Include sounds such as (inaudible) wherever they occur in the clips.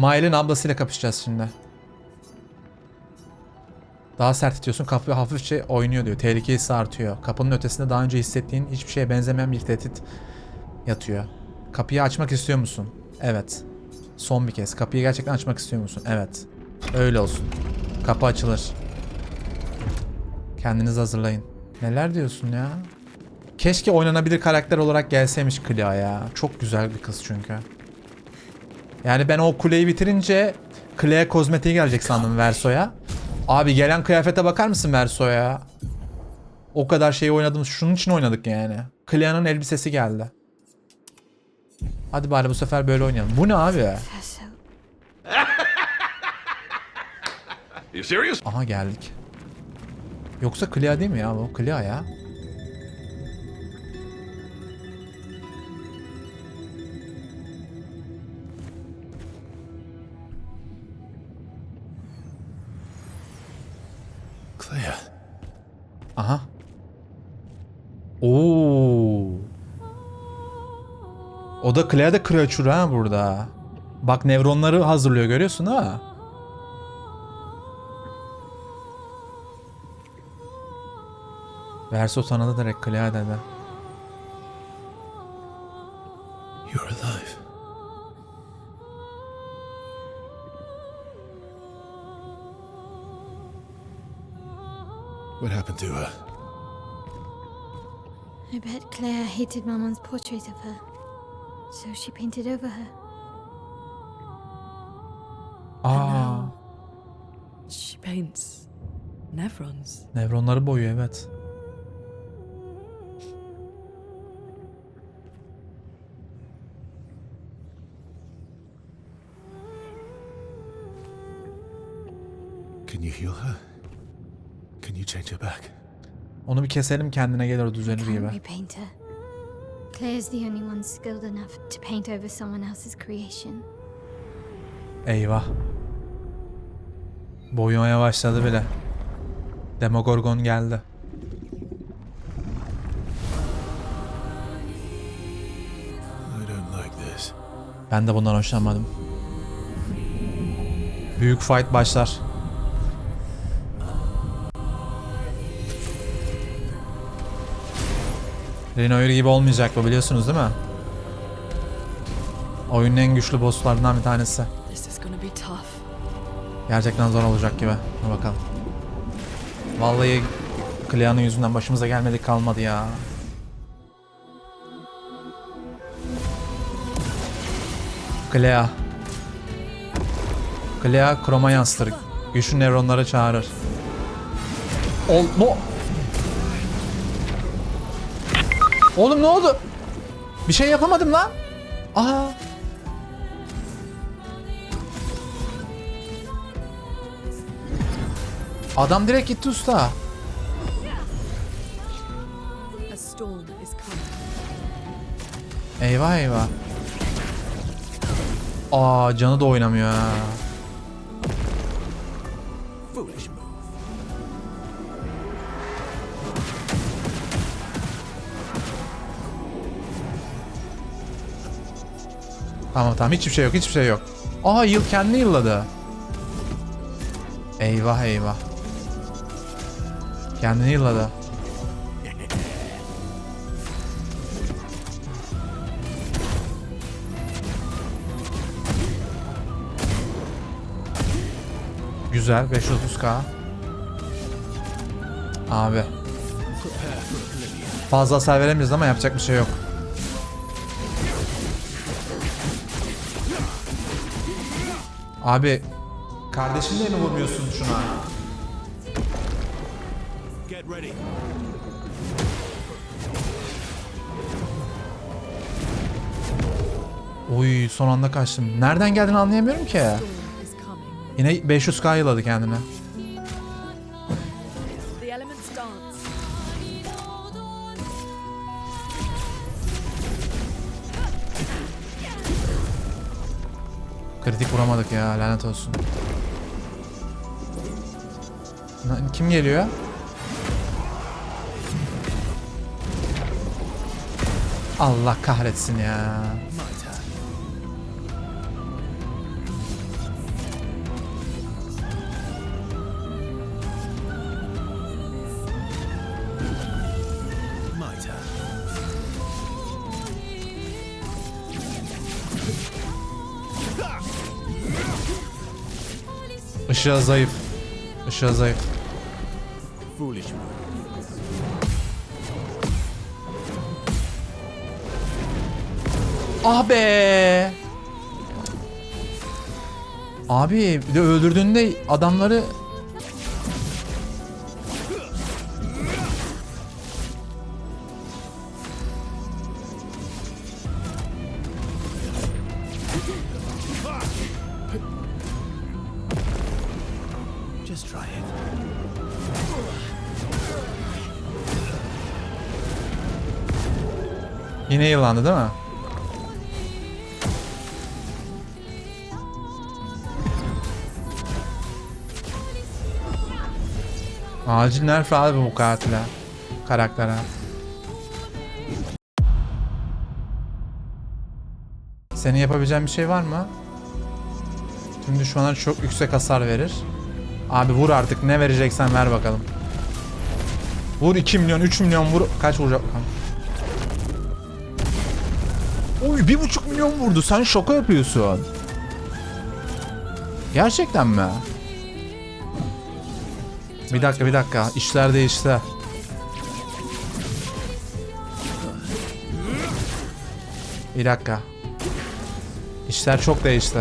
Mail'in ablasıyla kapışacağız şimdi. Daha sert itiyorsun kapı hafifçe oynuyor diyor. Tehlike hissi artıyor. Kapının ötesinde daha önce hissettiğin hiçbir şeye benzemeyen bir tehdit yatıyor. Kapıyı açmak istiyor musun? Evet. Son bir kez. Kapıyı gerçekten açmak istiyor musun? Evet. Öyle olsun. Kapı açılır. Kendinizi hazırlayın. Neler diyorsun ya? Keşke oynanabilir karakter olarak gelseymiş Clea ya. Çok güzel bir kız çünkü. Yani ben o kuleyi bitirince Clea kozmetiği gelecek sandım Verso'ya. Abi gelen kıyafete bakar mısın Verso'ya? O kadar şeyi oynadım. Şunun için oynadık yani. Clea'nın elbisesi geldi. Hadi bari bu sefer böyle oynayalım. Bu ne abi? Aha geldik. Yoksa Clea değil mi ya bu? Clea ya. Aha. Oo. O da Clea de creature ha burada. Bak nevronları hazırlıyor görüyorsun ha. Verso tanıdı direkt Clea Claire hated Maman's portrait of her. So she painted over her. Ah. Aa, She paints nevrons. nevronları boyuyor evet. Can you heal her? Can you change her back? Onu bir keselim kendine gelir o düzelir gibi. Claire's the only one skilled enough to paint over someone else's creation. Eyvah. Boyamaya başladı bile. Demogorgon geldi. I don't like this. Ben de bundan hoşlanmadım. Büyük fight başlar. Renoir gibi olmayacak bu biliyorsunuz değil mi? Oyunun en güçlü bosslarından bir tanesi. This is gonna be tough. Gerçekten zor olacak gibi. Dur bakalım. Vallahi Clea'nın yüzünden başımıza gelmedik kalmadı ya. Clea. Clea kroma yansıtır. Güçlü nöronları çağırır. Ol no. Oğlum ne oldu? Bir şey yapamadım lan. Aa. Adam direkt gitti usta. Eyvah eyvah. Aa canı da oynamıyor ha. Tamam tamam hiçbir şey yok hiçbir şey yok. Aa yıl kendini yılladı. Eyvah eyvah. Kendini yılladı. Güzel 530k. Abi. Fazla hasar veremiyoruz ama yapacak bir şey yok. Abi kardeşinle mi vurmuyorsun şuna? Oy son anda kaçtım. Nereden geldiğini anlayamıyorum ki. Yine 500k yılladı kendine. Kritik vuramadık ya lanet olsun. Na- Kim geliyor? Allah kahretsin ya. Işığa zayıf. Işığa zayıf. Ah be. Abi bir de öldürdüğünde adamları yine yılandı değil mi? Acil nerf abi bu katile. Karaktere. Senin yapabileceğin bir şey var mı? Tüm düşmanlar çok yüksek hasar verir. Abi vur artık ne vereceksen ver bakalım. Vur 2 milyon 3 milyon vur. Kaç vuracak bakalım. Oy bir buçuk milyon vurdu. Sen şaka yapıyorsun. Gerçekten mi? Bir dakika bir dakika. İşler değişti. Bir dakika. İşler çok değişti.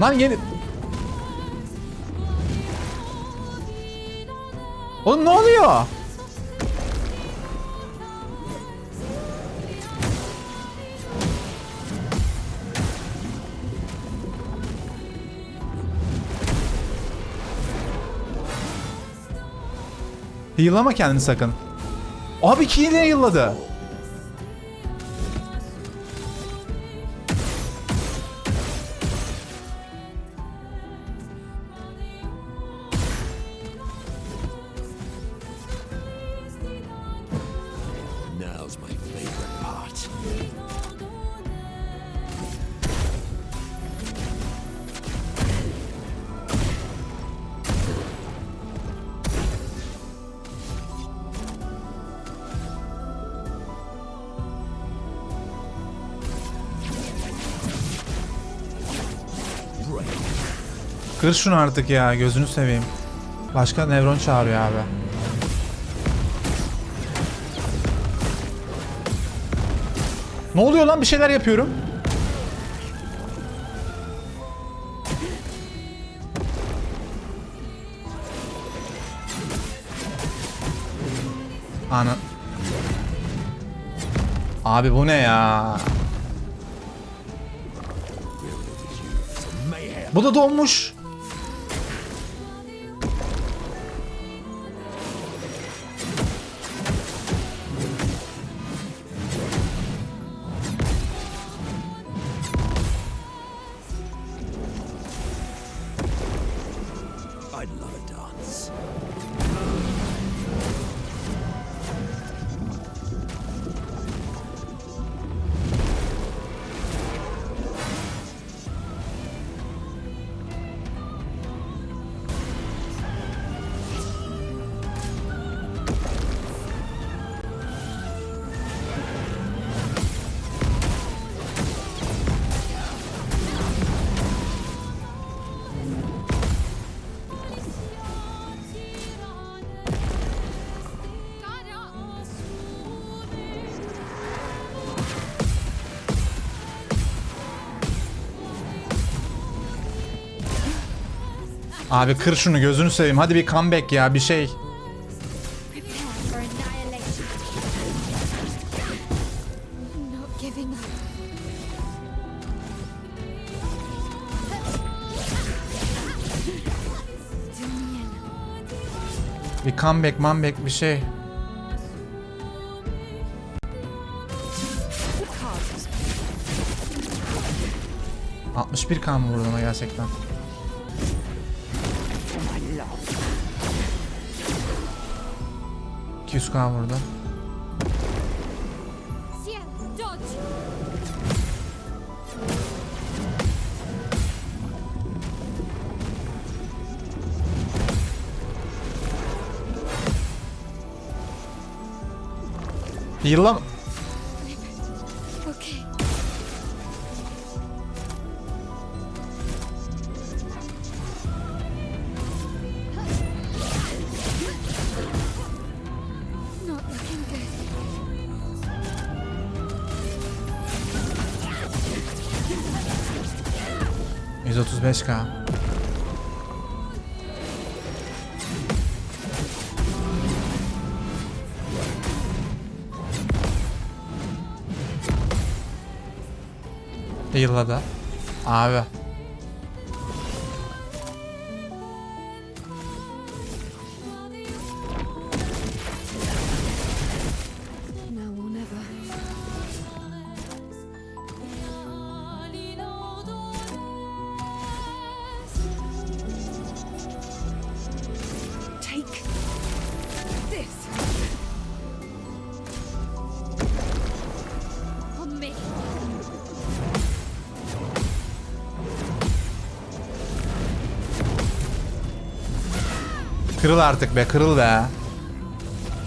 Lan yeni... Oğlum ne oluyor? Heal'lama kendini sakın. Abi ki yine heal'ladı. Kır şunu artık ya gözünü seveyim. Başka Nevron çağırıyor abi. Ne oluyor lan bir şeyler yapıyorum. Ana. Abi bu ne ya? Bu da dolmuş. Abi kır şunu gözünü seveyim. Hadi bir comeback ya bir şey. Bir comeback comeback bir şey. 61 kan mı vurdu ona gerçekten? ...200 kan vurdu. 135k. Yılladı. Abi. Kırıl artık be kırıl be.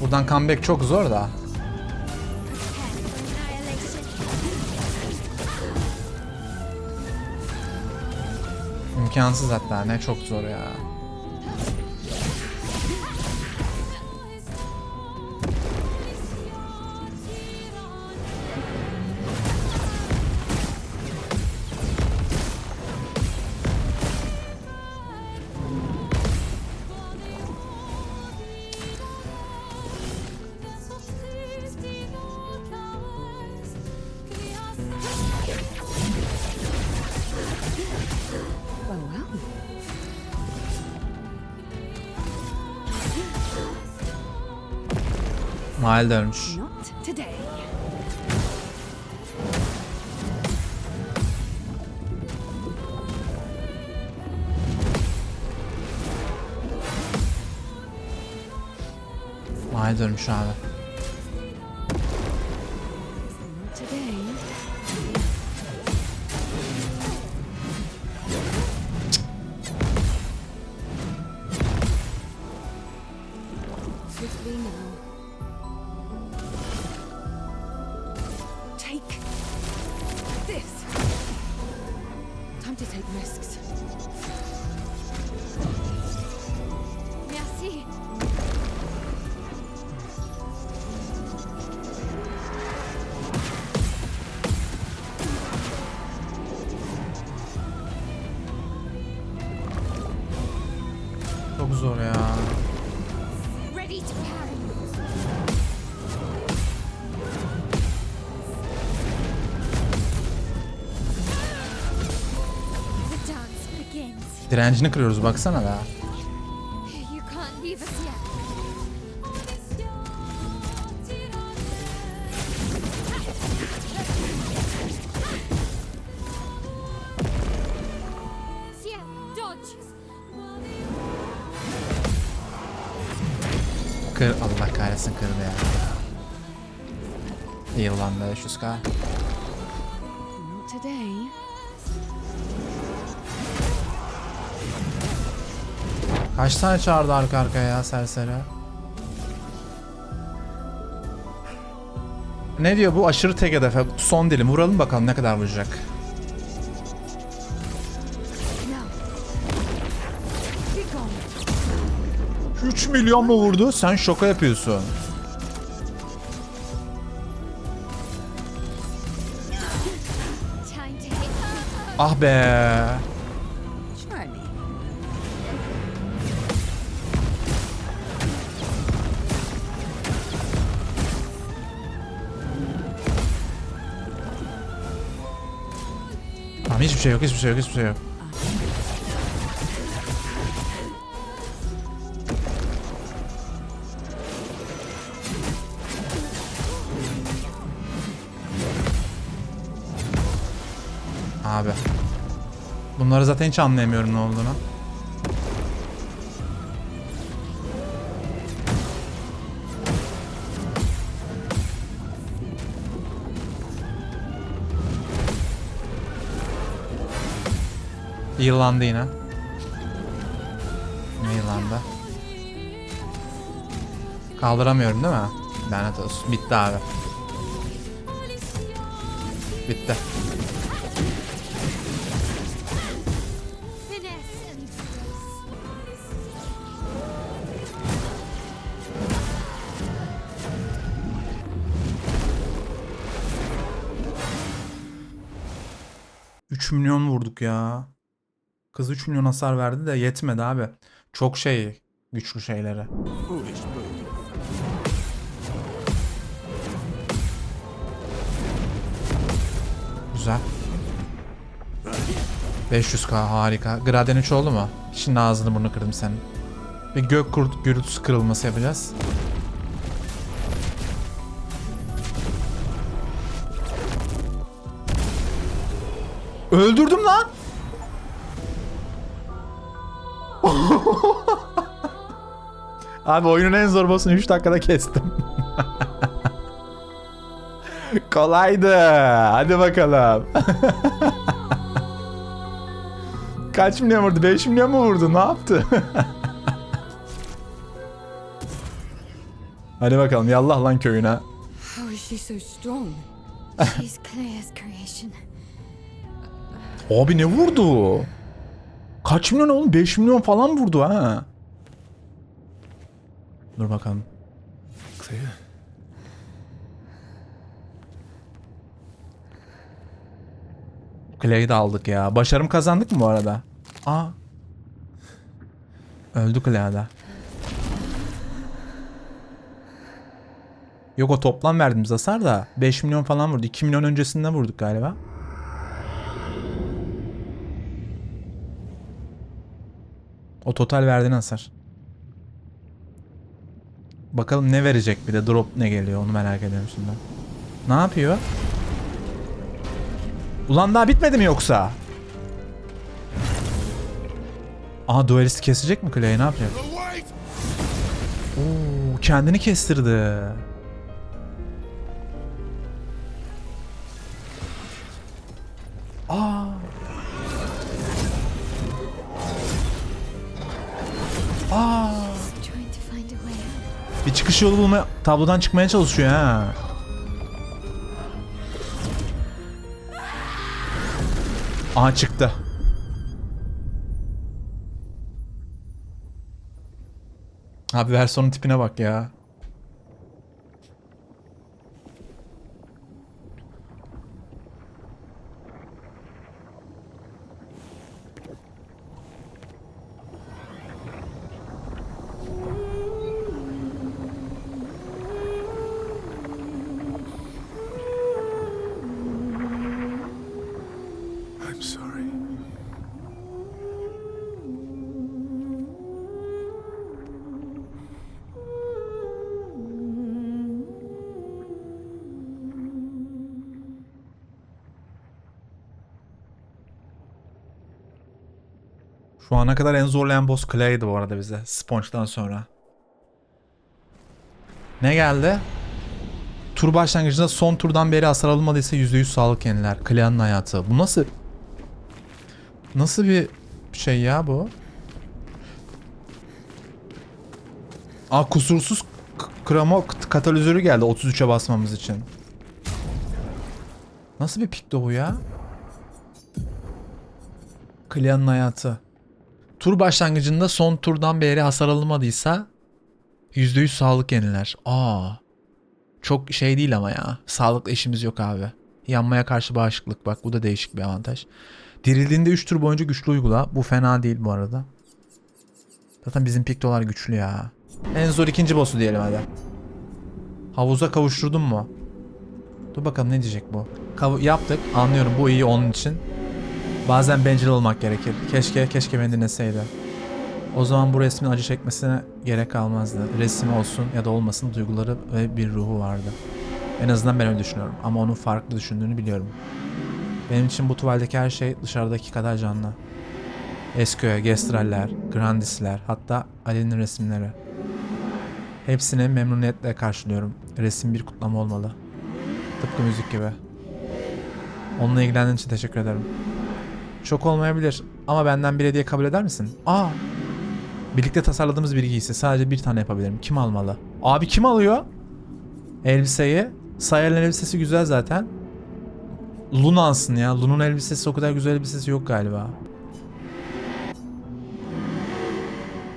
Buradan comeback çok zor da. İmkansız hatta ne çok zor ya. Dönmüş. Not today. Mahal dönmüş abi. To take risks. Direncini kırıyoruz baksana be. Kır Allah kahretsin kırdı ya. İyi lan be 500k. Not today. Kaç tane çağırdı arka arkaya ya serseri? Ne diyor bu aşırı tek hedefe son dilim vuralım bakalım ne kadar vuracak. 3 milyon mu vurdu? Sen şoka yapıyorsun. Ah be. Hiçbir şey yok hiçbir şey yok hiçbir şey yok. Abi. Bunları zaten hiç anlayamıyorum ne olduğunu. Yıllandı yine. Ne yıllandı? Kaldıramıyorum değil mi? Lanet olsun. Bitti abi. Bitti. Üç milyon vurduk ya. Kız 3 milyon hasar verdi de yetmedi abi. Çok şey güçlü şeyleri. Güzel. 500k harika. Graden 3 oldu mu? Şimdi ağzını burnunu kırdım senin. Bir gök kurt gürültüsü kırılması yapacağız. Öldürdüm lan. (laughs) Abi oyunun en zor boss'unu 3 dakikada kestim. (laughs) Kolaydı. Hadi bakalım. (laughs) Kaç milyon vurdu? 5 milyon mu vurdu? Ne yaptı? Hadi bakalım yallah lan köyüne. How is she so strong? She's Claire's creation. Abi ne vurdu? Kaç milyon oğlum? 5 milyon falan vurdu ha. Dur bakalım. Clear? Clay'i de aldık ya. Başarım kazandık mı bu arada? Aa. Öldü Clay'da. Yok o toplam verdiğimiz hasar da 5 milyon falan vurdu. 2 milyon öncesinde vurduk galiba. O total verdiğin hasar. Bakalım ne verecek bir de drop ne geliyor onu merak ediyorum şimdi. Ne yapıyor? Ulan daha bitmedi mi yoksa? Aha duelisti kesecek mi Clay ne yapacak? Oo, kendini kestirdi. Aa. Bir çıkış yolu bulmaya, tablodan çıkmaya çalışıyor ha. Aha çıktı. Abi versiyonun tipine bak ya. Şu ana kadar en zorlayan boss Clay'di bu arada bize. Sponge'dan sonra. Ne geldi? Tur başlangıcında son turdan beri hasar alınmadıysa %100 sağlık yeniler. Clay'ın hayatı. Bu nasıl... Nasıl bir şey ya bu? Aa kusursuz kramo katalizörü geldi 33'e basmamız için. Nasıl bir pikto bu ya? Clay'ın hayatı. Tur başlangıcında son turdan beri hasar alınmadıysa %100 sağlık yeniler. Aa. Çok şey değil ama ya. Sağlıklı işimiz yok abi. Yanmaya karşı bağışıklık bak bu da değişik bir avantaj. Dirildiğinde 3 tur boyunca güçlü uygula. Bu fena değil bu arada. Zaten bizim piktolar güçlü ya. En zor ikinci boss'u diyelim hadi. Havuza kavuşturdun mu? Dur bakalım ne diyecek bu. Kav- yaptık. Anlıyorum bu iyi onun için. Bazen bencil olmak gerekir. Keşke keşke beni dinleseydi. O zaman bu resmin acı çekmesine gerek kalmazdı. Resmi olsun ya da olmasın duyguları ve bir ruhu vardı. En azından ben öyle düşünüyorum. Ama onun farklı düşündüğünü biliyorum. Benim için bu tuvaldeki her şey dışarıdaki kadar canlı. Eskoya, Gestraller, Grandisler, hatta Ali'nin resimleri. Hepsini memnuniyetle karşılıyorum. Resim bir kutlama olmalı. Tıpkı müzik gibi. Onunla ilgilendiğin için teşekkür ederim. Çok olmayabilir ama benden bir hediye kabul eder misin? Aa! Birlikte tasarladığımız bir giysi. Sadece bir tane yapabilirim. Kim almalı? Abi kim alıyor? Elbiseyi. Sayar'ın elbisesi güzel zaten. Luna alsın ya. Luna'nın elbisesi o kadar güzel elbisesi yok galiba.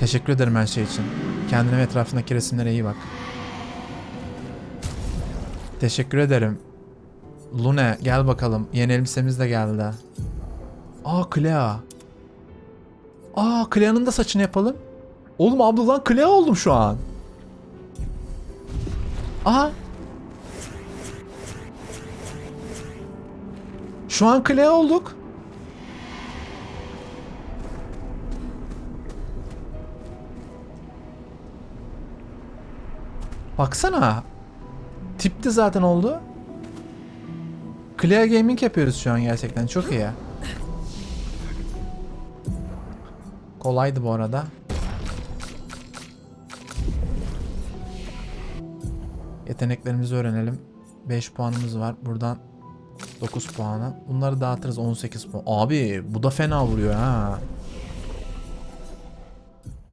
Teşekkür ederim her şey için. Kendine ve etrafındaki resimlere iyi bak. Teşekkür ederim. Lune gel bakalım. Yeni elbisemiz de geldi. Aa Clea. Aa Clea'nın da saçını yapalım. Oğlum abla lan Clea oldum şu an. Aha. Şu an Clea olduk. Baksana. Tipti zaten oldu. Clear Gaming yapıyoruz şu an gerçekten. Çok iyi. Kolaydı bu arada. Yeteneklerimizi öğrenelim. 5 puanımız var. Buradan 9 puanı. Bunları dağıtırız 18 puan. Abi bu da fena vuruyor ha.